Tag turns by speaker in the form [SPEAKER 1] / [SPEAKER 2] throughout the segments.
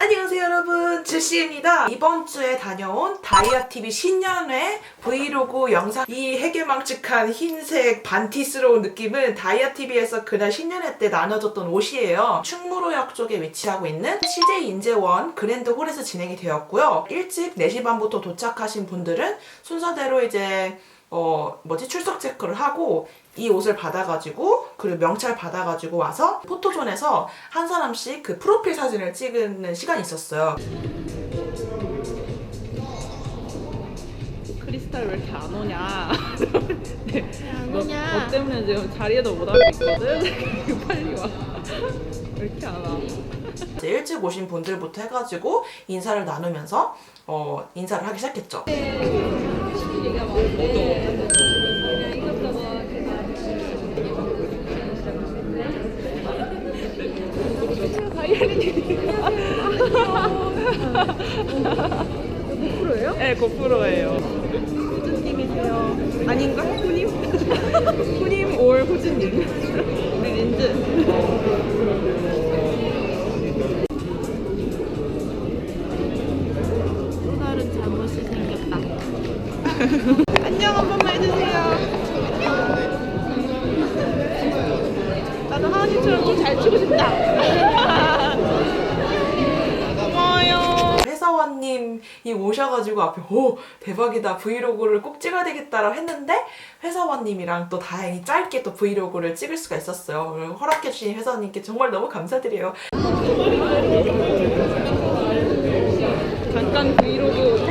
[SPEAKER 1] 안녕하세요 여러분. 주시입니다. 이번 주에 다녀온 다이아TV 신년회 브이로그 영상. 이 해괴망측한 흰색 반티스러운 느낌은 다이아TV에서 그날 신년회 때 나눠줬던 옷이에요. 충무로역 쪽에 위치하고 있는 CJ 인재원 그랜드 홀에서 진행이 되었고요. 일찍 4시 반부터 도착하신 분들은 순서대로 이제 어 뭐지 출석 체크를 하고 이 옷을 받아가지고 그리고 명찰 받아가지고 와서 포토존에서 한 사람씩 그 프로필 사진을 찍는 시간이 있었어요.
[SPEAKER 2] 크리스탈 왜 이렇게 안 오냐? 네.
[SPEAKER 3] 안
[SPEAKER 2] 너,
[SPEAKER 3] 오냐?
[SPEAKER 2] 너 때문에 지금 자리에도 못 앉고 있거든? 빨리 와. 왜 이렇게 안 와?
[SPEAKER 1] 이제 일찍 오신 분들부터 해가지고 인사를 나누면서 어 인사를 하기 시작했죠.
[SPEAKER 2] 고프로예요? 네, 고프로예요. 후즈님이세요. 아닌가? 후님? 후님 올 후즈님. 우리 린즈. 안녕 한 번만 해주세요. 나도 하은이처럼 좀잘 치고 싶다. 고마워요.
[SPEAKER 1] 회사원님이 오셔가지고 앞에 오 대박이다 브이로그를 꼭 찍어야 되겠다라고 했는데 회사원님이랑 또 다행히 짧게 또 브이로그를 찍을 수가 있었어요. 허락해주신 회사원님께 정말 너무 감사드려요.
[SPEAKER 2] 잠깐 브이로그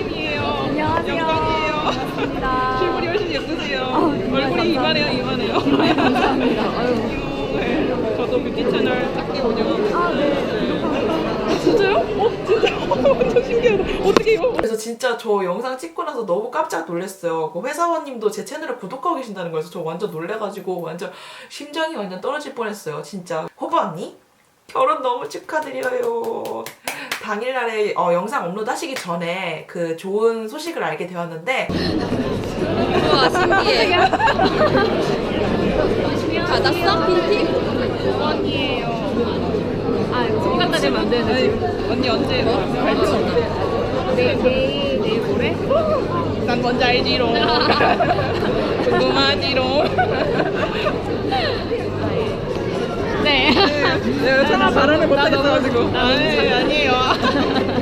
[SPEAKER 2] 회사원님이에요
[SPEAKER 3] 안녕하세요.
[SPEAKER 2] 영광이에요
[SPEAKER 3] 반갑습니다.
[SPEAKER 2] 실물이 훨씬 예쁘세요
[SPEAKER 3] 정말
[SPEAKER 2] 얼굴이 이만해요 이만해요
[SPEAKER 3] 정말 감사합니다. 아유.
[SPEAKER 2] 네, 저도 뷰티 채널 짝기 운영하고 있어요
[SPEAKER 3] 아, 네.
[SPEAKER 2] 진짜요? 어? 진짜? 완전 신기하다 어떻게 이거
[SPEAKER 1] 그래서 진짜 저 영상 찍고 나서 너무 깜짝 놀랐어요. 그 회사원님도 제 채널을 구독하고 계신다는 거여서 저 완전 놀래가지고 완전 심장이 완전 떨어질 뻔했어요. 진짜. 호부 언니? 결혼 너무 축하드려요. 당일날에 어, 영상 업로드 하시기 전에 그 좋은 소식을 알게 되었는데
[SPEAKER 3] 우와, 신기해. 받았어? 빈티? 5번이에요. 아, 이거 생각나면 안 되는데. 지금.
[SPEAKER 2] 언니 언제 발표?
[SPEAKER 3] 내일, 내일, 내일 모레?
[SPEAKER 2] 난 뭔지 알지롱 궁금하지롱 차마 발언을 못하겠어가지고. 아, 네, 아니에요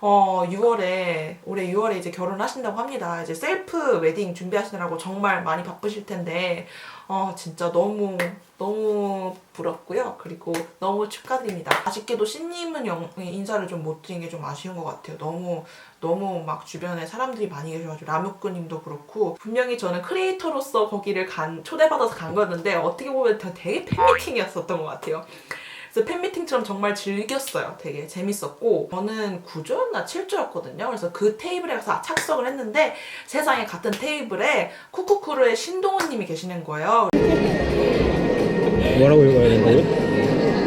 [SPEAKER 1] 어 6월에 올해 6월에 이제 결혼하신다고 합니다. 이제 셀프 웨딩 준비하시느라고 정말 많이 바쁘실 텐데 어 진짜 너무 너무 부럽고요. 그리고 너무 축하드립니다. 아쉽게도 신님은 영, 인사를 좀 못 드린 게 좀 아쉬운 것 같아요. 너무 너무 막 주변에 사람들이 많이 계셔가지고 라무꾸님도 그렇고 분명히 저는 크리에이터로서 거기를 간 초대받아서 간 거였는데 어떻게 보면 되게 팬미팅이었었던 것 같아요. 그래서 팬미팅처럼 정말 즐겼어요. 되게 재밌었고 저는 9조였나 7조였거든요. 그래서 그 테이블에 가서 착석을 했는데 세상에 같은 테이블에 쿠쿠쿠르의 신동훈 님이 계시는 거예요.
[SPEAKER 4] 뭐라고 읽어야 되는 거예요?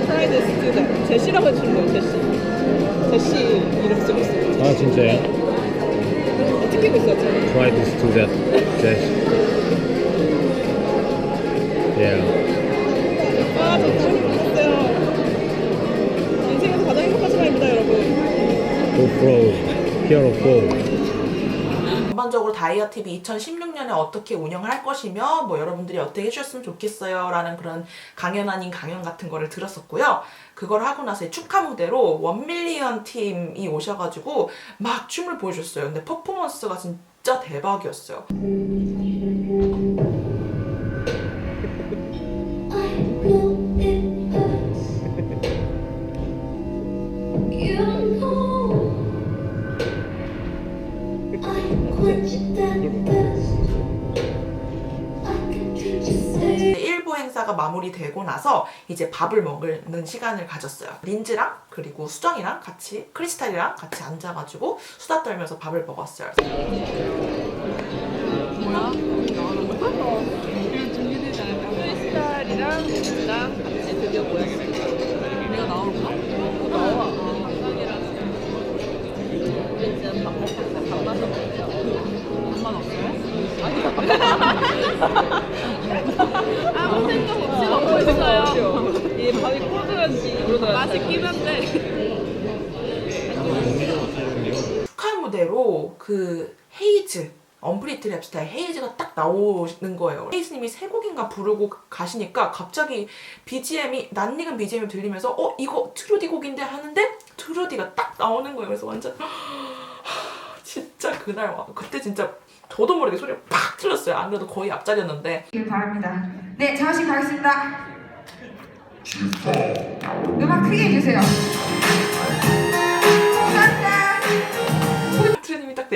[SPEAKER 2] 프라이드 스튜던트 제시라고 해주는 거예요 제시 제시 이름 쓰고 있어요
[SPEAKER 4] 아 진짜요?
[SPEAKER 2] 어떻게 읽고 저는?
[SPEAKER 4] Try to do that. Yeah. GoPro Hero 4.
[SPEAKER 1] 전반적으로 다이아 TV 2016년에 어떻게 운영을 할 것이며 뭐 여러분들이 어떻게 해주셨으면 좋겠어요 라는 그런 강연 아닌 강연 같은 거를 들었었고요. 그걸 하고 나서 축하 무대로 원밀리언 팀이 오셔가지고 막 춤을 보여줬어요. 근데 퍼포먼스가 진짜 대박이었어요. 일부 행사가 마무리되고 나서 이제 밥을 먹는 시간을 가졌어요. 린즈랑 그리고 수정이랑 같이 크리스탈이랑 같이 앉아가지고 수다 떨면서 밥을 먹었어요.
[SPEAKER 2] 아무 생각 없이 먹고 있어요. 이 밥이 꼬들한지 맛있긴 한데. 북한 무대로 그 헤이즈
[SPEAKER 1] 언프리트 랩스타일 헤이즈가 딱 나오는 거예요. 헤이즈님이 세 곡인가 부르고 가시니까 갑자기 BGM이 낯익은 BGM이 들리면서 어 이거 트루디 곡인데 하는데 트루디가 딱 나오는 거예요. 그래서 완전 진짜 그날 그때 진짜 저도 모르게 소리가 팍 틀렸어요. 안 그래도 거의 앞자리였는데
[SPEAKER 5] 길 바랍니다. 네, 장화씨 가겠습니다. 음악 크게 해주세요.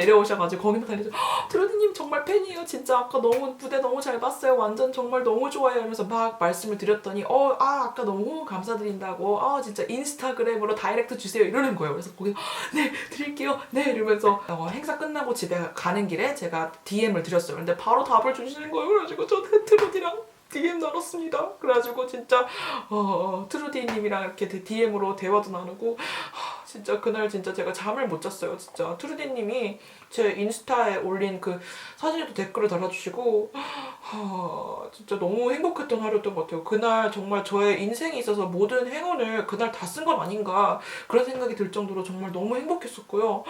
[SPEAKER 1] 내려오셔가지고 거기서 달려서 트루디님 정말 팬이에요. 진짜 아까 너무 무대 너무 잘 봤어요. 완전 정말 너무 좋아요. 하면서 막 말씀을 드렸더니 어 아 아까 너무 감사드린다고 아 진짜 인스타그램으로 다이렉트 주세요 이러는 거예요. 그래서 거기서 네 드릴게요. 네 이러면서 어, 행사 끝나고 집에 가는 길에 제가 DM을 드렸어요. 근데 바로 답을 주시는 거예요. 그래가지고 저 트루디랑 DM 나눴습니다. 그래가지고 진짜 어, 어, 트루디님이랑 이렇게 DM으로 대화도 나누고 하, 진짜 그날 진짜 제가 잠을 못 잤어요. 진짜 트루디님이 제 인스타에 올린 그 사진에도 댓글을 달아주시고 하, 진짜 너무 행복했던 하루였던 것 같아요. 그날 정말 저의 인생에 있어서 모든 행운을 그날 다 쓴 건 아닌가 그런 생각이 들 정도로 정말 너무 행복했었고요.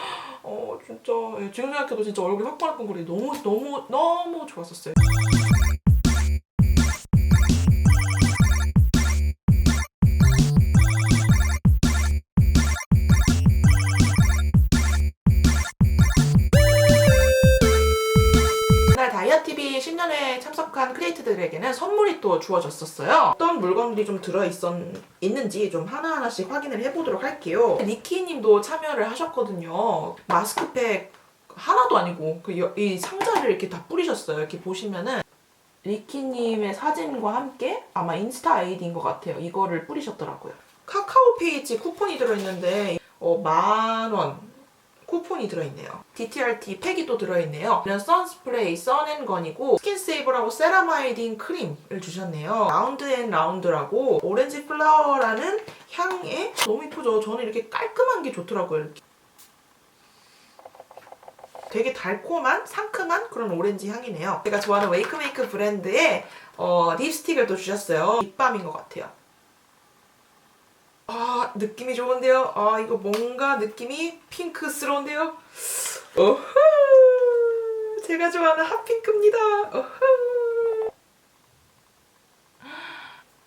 [SPEAKER 1] 어 진짜 예, 지금 생각해도 진짜 얼굴이 화끈화끈거리 너무 너무 너무 좋았었어요. 크리에이터들에게는 선물이 또 주어졌었어요. 어떤 물건들이 좀 들어있었는지 좀 하나하나씩 확인을 해보도록 할게요. 니키님도 참여를 하셨거든요. 마스크팩 하나도 아니고 그 이 상자를 이렇게 다 뿌리셨어요. 이렇게 보시면은 리키님의 사진과 함께 아마 인스타 아이디인 것 같아요. 이거를 뿌리셨더라고요. 카카오 페이지 쿠폰이 들어있는데 어, 만 원. 쿠폰이 들어있네요. DTRT 팩이 또 들어있네요. 이런 선스프레이, 선앤건이고 스킨세이버라고 세라마이딘 크림을 주셨네요. 라운드앤라운드라고 오렌지 플라워라는 향에 너무 이쁘죠? 저는 이렇게 깔끔한 게 좋더라고요. 이렇게. 되게 달콤한 상큼한 그런 오렌지 향이네요. 제가 좋아하는 웨이크메이크 브랜드의 어, 립스틱을 또 주셨어요. 립밤인 것 같아요. 아 느낌이 좋은데요. 아 이거 뭔가 느낌이 핑크스러운데요. 어후 제가 좋아하는 핫핑크입니다.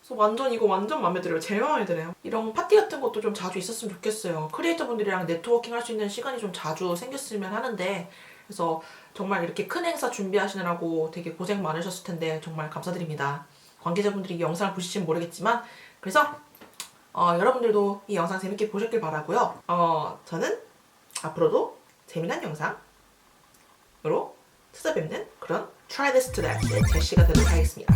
[SPEAKER 1] 그래서 완전 이거 완전 마음에 들어요. 제일 마음에 드네요. 이런 파티 같은 것도 좀 자주 있었으면 좋겠어요. 크리에이터 분들이랑 네트워킹 할 수 있는 시간이 좀 자주 생겼으면 하는데 그래서 정말 이렇게 큰 행사 준비하시느라고 되게 고생 많으셨을 텐데 정말 감사드립니다. 관계자분들이 이 영상을 보실지는 모르겠지만 그래서 어, 여러분들도 이 영상 재밌게 보셨길 바라고요. 어, 저는 앞으로도 재미난 영상으로 찾아뵙는 그런 Try This to That의 제시가 되도록 하겠습니다.